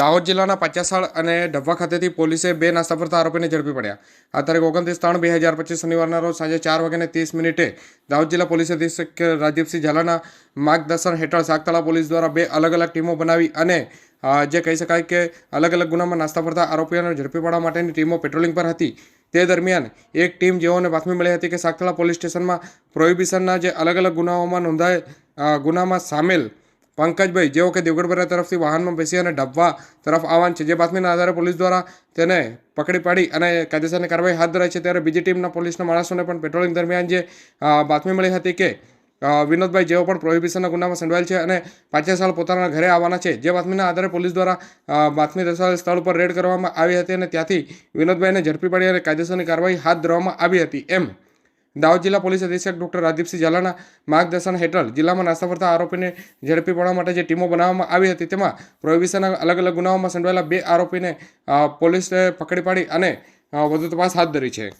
દાહોદ જિલ્લાના પચાસળ અને ડબ્બા ખાતેથી પોલીસે બે નાસ્તા ફરતા આરોપીને ઝડપી પડ્યા. આ તારીખ ઓગણત્રીસ ત્રણ બે હજાર પચીસ શનિવારના રોજ સાંજે ચાર વાગ્યાને ત્રીસ મિનિટે દાહોદ જિલ્લા પોલીસ અધિક્ષક રાજીવસિંહ ઝાલાના માર્ગદર્શન હેઠળ સાગતળા પોલીસ દ્વારા બે અલગ અલગ ટીમો બનાવી અને જે કહી શકાય કે અલગ અલગ ગુનામાં નાસ્તા ફરતા આરોપીઓને ઝડપી પાડવા માટેની ટીમો પેટ્રોલિંગ પર હતી. તે દરમિયાન એક ટીમ જેઓને બાતમી મળી હતી કે સાગતળા પોલીસ સ્ટેશનમાં પ્રોહિબિશનના જે અલગ અલગ ગુનાઓમાં નોંધાય ગુનામાં સામેલ પંકજભાઈ જેઓ કે દેવગઢબરા તરફથી વાહનમાં બેસી અને ડબ્બા તરફ આવવાનું છે, જે બાતમીના આધારે પોલીસ દ્વારા તેને પકડી પાડી અને કાયદેસરની કાર્યવાહી હાથ ધરાઈ છે, ત્યારે બીજી ટીમના પોલીસના માણસોને પણ પેટ્રોલિંગ દરમિયાન જે બાતમી મળી હતી કે વિનોદભાઈ જેઓ પણ પ્રોહિબિશનના ગુનામાં સંડવાયેલ છે અને પાંચે સાલ પોતાના ઘરે આવવાના છે, જે બાતમીના આધારે પોલીસ દ્વારા બાતમી દર્શાવેલ સ્થળ ઉપર રેડ કરવામાં આવી હતી અને ત્યાંથી વિનોદભાઈને ઝડપી પાડી અને કાયદેસરની કાર્યવાહી હાથ ધરવામાં આવી હતી, એમ દાહોદ જિલ્લા પોલીસ અધિક્ષક ડોક્ટર રાદીપસિંહ ઝાલાના માર્ગદર્શન હેઠળ જિલ્લામાં નાસ્તા ફરતા આરોપીને ઝડપી પાડવા માટે જે ટીમો બનાવવામાં આવી હતી તેમાં પ્રોહિબિશનના અલગ અલગ ગુનાઓમાં સંડવાયેલા બે આરોપીને પોલીસે પકડી પાડી અને વધુ તપાસ હાથ ધરી છે.